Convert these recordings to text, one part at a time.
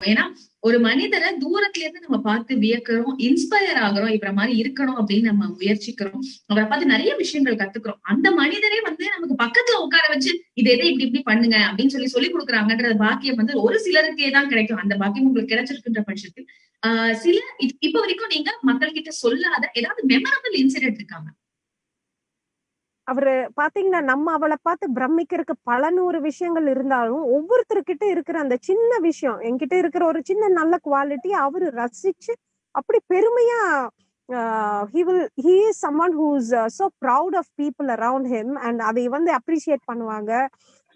ஏன்னா ஒரு மனிதரை தூரத்துல இருந்து நம்ம பார்த்து வியக்கிறோம் இன்ஸ்பயர் ஆகுறோம் இவர மாதிரி இருக்கணும் அப்படின்னு நம்ம முயற்சிக்கிறோம் அவரை பார்த்து நிறைய விஷயங்கள் கத்துக்கிறோம். அந்த மனிதரே வந்து நமக்கு பக்கத்துல உட்கார வச்சு இது எதை இப்படி இப்படி பண்ணுங்க? அப்படின்னு சொல்லி சொல்லி கொடுக்குறாங்கன்ற பாக்கியம் வந்து ஒரு சிலருக்கே தான் கிடைக்கும். அந்த பாக்கியம் உங்களுக்கு கிடைச்சிருக்கின்ற பட்சத்தில் ஆஹ் சில இப்ப வரைக்கும் நீங்க மக்கள் கிட்ட சொல்லாத ஏதாவது மெமரபிள் இன்சிடென்ட் இருக்காங்க. அவரு பாத்தீங்கன்னா நம்ம அவளை பார்த்து பிரமிக்கிறதுக்கு பல நூறு விஷயங்கள் இருந்தாலும் ஒவ்வொருத்தர்கிட்ட இருக்கிற அந்த சின்ன விஷயம் என்கிட்ட இருக்கிற ஒரு சின்ன நல்ல குவாலிட்டி அவரு ரசிச்சு அப்படி பெருமையா he will he is someone who's so proud of people around him and அதை வந்து அப்ரிஷியேட் பண்ணுவாங்க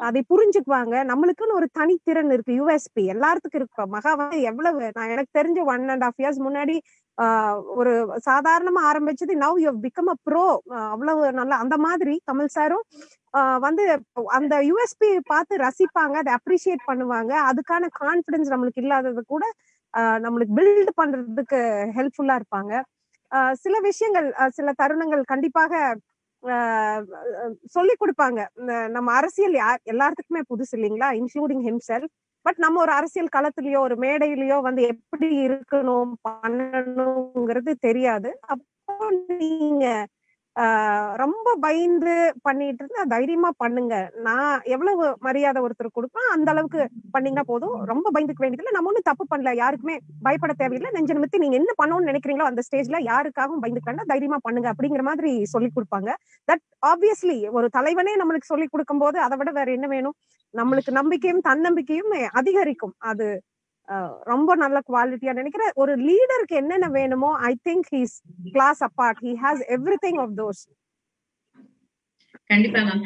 அதை புரிஞ்சுக்குவாங்க. நம்மளுக்குன்னு ஒரு தனித்திறன் இருக்கு யூஎஸ்பி எல்லாத்துக்கும் இருக்கு. மகா வந்து எவ்வளவு நான் எனக்கு தெரிஞ்ச ஒன் அண்ட் ஹாஃப் இயர்ஸ் முன்னாடி ஒரு சாதாரணமா ஆரம்பிச்சது now you become a pro அவ்வளவு நல்லா அந்த மாதிரி கமல் சாரும் ஆஹ் வந்து அந்த யூஎஸ்பி பார்த்து ரசிப்பாங்க அதை அப்ரிஷியேட் பண்ணுவாங்க. அதுக்கான கான்பிடன்ஸ் நம்மளுக்கு இல்லாதது கூட ஆஹ் நம்மளுக்கு பில்ட் பண்றதுக்கு ஹெல்ப்ஃபுல்லா இருப்பாங்க. ஆஹ் சில விஷயங்கள் சில தருணங்கள் கண்டிப்பாக சொல்லி கொடுப்பாங்க. நம்ம அரசியல் யார் எல்லாத்துக்குமே புதுசு இல்லைங்களா? இன்க்ளூடிங் ஹிம்செல் பட் நம்ம ஒரு அரசியல் களத்திலயோ ஒரு மேடையிலயோ வந்து எப்படி இருக்கணும் பண்ணணுங்கிறது தெரியாது. அப்போ நீங்க ரொம்ப பயந்து பண்ணிட்டு இருந்தா தைரியமா பண்ணுங்க. நான் எவ்வளவு மரியாதை ஒருத்தர் கொடுப்பேன் அந்த அளவுக்கு பண்ணீங்கன்னா போதும். ரொம்ப பயந்துக்க வேண்டியதில்லை. நம்ம ஒண்ணும் தப்பு பண்ணல. யாருக்குமே பயப்பட தேவையில்லை. நெஞ்ச நிமித்தி நீங்க என்ன பண்ணணும்னு நினைக்கிறீங்களோ அந்த ஸ்டேஜ்ல யாருக்காகவும் பயந்துக்க வேண்டாம். தைரியமா பண்ணுங்க அப்படிங்கிற மாதிரி சொல்லி கொடுப்பாங்க. தட் ஆப்வியஸ்லி ஒரு தலைவனே நம்மளுக்கு சொல்லி கொடுக்கும் போது அதை விட வேற என்ன வேணும்? நம்மளுக்கு நம்பிக்கையும் தன்னம்பிக்கையும் அதிகரிக்கும். அது ரொம்ப நல்ல குவாலிட்டியா நினைக்கிறேன். ஒரு லீடருக்கு என்னென்ன வேணுமோ I think he's class apart he has everything of those கண்டிப்பா மேம்